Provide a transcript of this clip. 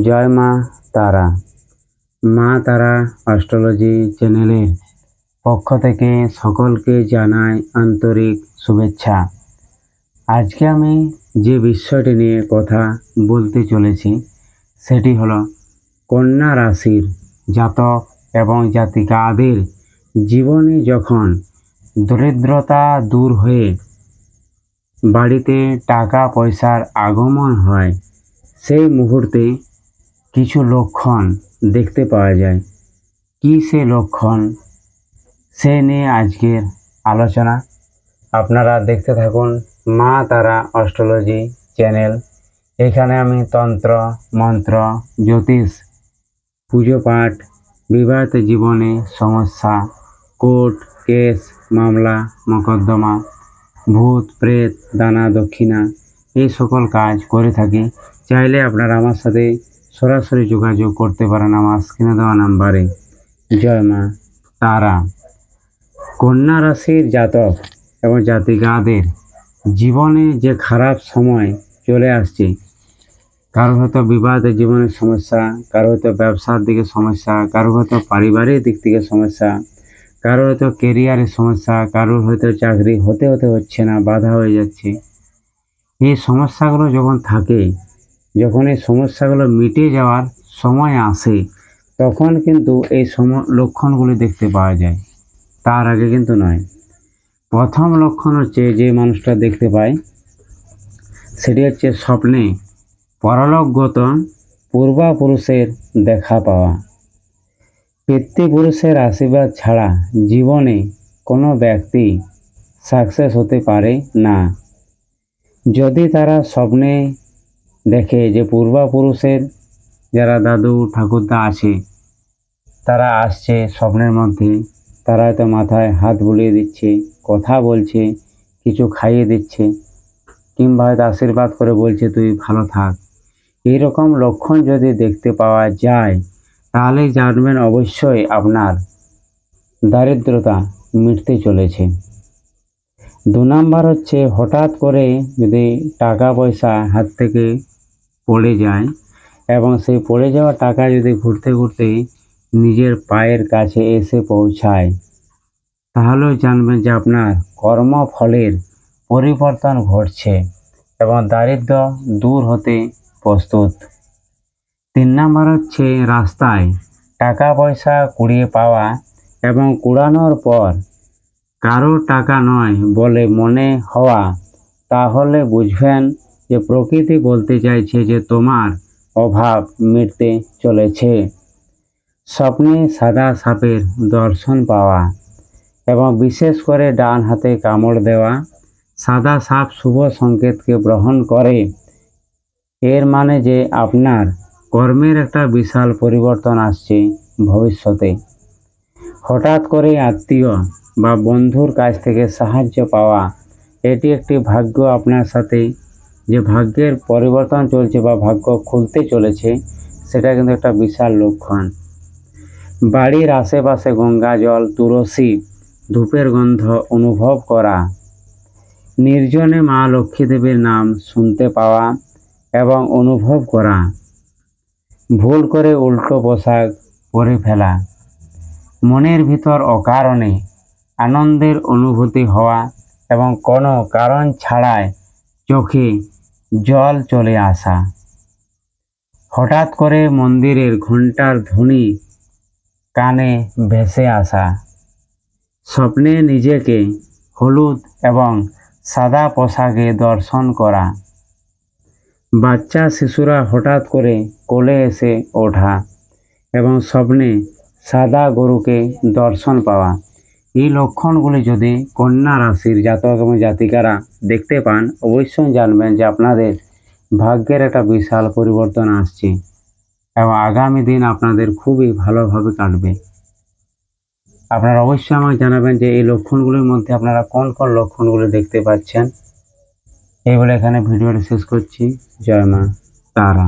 জয় মা তারা। মা তারা অ্যাস্ট্রোলজি চ্যানেলের পক্ষ থেকে সকলকে জানাই আন্তরিক শুভেচ্ছা। আজকে আমি যে বিষয়টি নিয়ে কথা বলতে চলেছি, সেটি হলো কন্যা রাশির জাতক এবং জাতিকাদের জীবনে যখন দরিদ্রতা দূর হয়ে বাড়িতে টাকা পয়সার আগমন হয়, সেই মুহূর্তে কিছু লক্ষণ দেখতে পাওয়া যায়। কী সে লক্ষণ? সে নিয়ে আজকের আলোচনা। আপনারা দেখতে থাকুন মা তারা অস্ট্রোলজি চ্যানেল। এখানে আমি তন্ত্র, মন্ত্র, জ্যোতিষ, পুজো পাঠ, বিবাহিত জীবনে সমস্যা, কোর্ট কেস, মামলা, মকদ্দমা, ভূত, প্রেত, দানা, দক্ষিণা এই সকল কাজ করে থাকি। চাইলে আপনারা আমার সাথে সরাসরি যোগাযোগ করতে পারেন আমার স্ক্রিনে দেওয়া নাম্বারে। জয় মা, তারা। কন্যা রাশির জাতক এবং জাতিকাদের জীবনে যে খারাপ সময় চলে আসছে, কারও হয়তো বিবাদের জীবনের সমস্যা, কারও হয়তো ব্যবসার দিকে সমস্যা, কারও হয়তো পারিবারিক দিক থেকে সমস্যা, কারও হয়তো কেরিয়ারের সমস্যা, কারোর হয়তো চাকরি হতে হতে হচ্ছে না, বাধা হয়ে যাচ্ছে। এই সমস্যাগুলো যখন থাকে যখন এই সমস্যাগুলো মিটে যাওয়ার সময় আসে, তখন কিন্তু এই সম, লক্ষণগুলি দেখতে পাওয়া যায়। তার আগে কিন্তু নয়। প্রথম লক্ষণ হচ্ছে যে মানুষটা দেখতে পায়, সেটি হচ্ছে স্বপ্নে পরলোকগত পূর্বাপুরুষের দেখা পাওয়া। পিতৃপুরুষের আশীর্বাদ ছাড়া জীবনে কোনো ব্যক্তি সাকসেস হতে পারে না। যদি তারা স্বপ্নে দেখে যে পূর্বাপুরুষের যারা দাদু, ঠাকুরদা আছে, তারা আসছে স্বপ্নের মধ্যে। তারা হয়তো মাথায় হাত বুলিয়ে দিচ্ছে, কথা বলছে, কিছু খাইয়ে দিচ্ছে, কিংবা হয়তো আশীর্বাদ করে বলছে, তুই ভালো থাক। এইরকম লক্ষণ যদি দেখতে পাওয়া যায় তাহলে জানবেন অবশ্যই আপনার দারিদ্রতা মিটতে চলেছে। দু নাম্বার হচ্ছে, হঠাৎ করে যদি টাকা পয়সা হাত থেকে পড়ে যায় এবং সেই পড়ে যাওয়া টাকা যদি ঘুরতে ঘুরতে নিজের পায়ের কাছে এসে পৌঁছায়, তাহলেও জানবেন যে আপনার কর্মফলের পরিবর্তন ঘটছে এবং দারিদ্র দূর হতে প্রস্তুত। তিন নাম্বার হচ্ছে রাস্তায় টাকা পয়সা কুড়িয়ে পাওয়া এবং কুড়ানোর পর কারও টাকা নয় বলে মনে হওয়া, তাহলে বুঝবেন যে প্রকৃতি বলতে চাইছে যে তোমার অভাব মিটতে চলেছে। স্বপ্নে সাদা সাপের দর্শন পাওয়া এবং বিশেষ করে ডান হাতে কামড় দেওয়া সাদা সাপ শুভ সংকেতকে গ্রহণ করে। এর মানে যে আপনার কর্মের একটা বিশাল পরিবর্তন আসছে ভবিষ্যতে। হঠাৎ করে আত্মীয় বা বন্ধুর কাছ থেকে সাহায্য পাওয়া, এটি একটি ভাগ্য আপনার সাথে যে ভাগ্যের পরিবর্তন চলছে বা ভাগ্য খুলতে চলেছে, সেটা কিন্তু একটা বিশাল লক্ষণ। বাড়ির আশেপাশে গঙ্গা জল, তুলসী, ধূপের গন্ধ অনুভব করা, নির্জনে মা লক্ষ্মী দেবীর নাম শুনতে পাওয়া এবং অনুভব করা, ভুল করে উল্টো পোশাক পরে ফেলা, মনের ভিতর অকারণে আনন্দের অনুভূতি হওয়া এবং কোনো কারণ ছাড়াই চোখে জল চলে আসা। হঠাৎ করে মন্দিরের ঘণ্টার ধ্বনি কানে ভেসে আসা। স্বপ্নে নিজেকে হলুদ এবং সাদা পোশাকে দর্শন করা। বাচ্চা শিশুরা হঠাৎ করে কোলে এসে ওঠা এবং স্বপ্নে সাদা গরুকে দর্শন পাওয়া। এই লক্ষণগুলি যদি কন্যা রাশির জাতক এবং জাতিকারা দেখতে পান, অবশ্যই জানবেন যে আপনাদের ভাগ্যের একটা বিশাল পরিবর্তন আসছে এবং আগামী দিন আপনাদের খুবই ভালোভাবে কাটবে। আপনারা অবশ্যই আমাকে জানাবেন যে এই লক্ষণগুলির মধ্যে আপনারা কোন কোন লক্ষণগুলি দেখতে পাচ্ছেন। এই বলে এখানে ভিডিওটা শেষ করছি। জয় মা, তারা।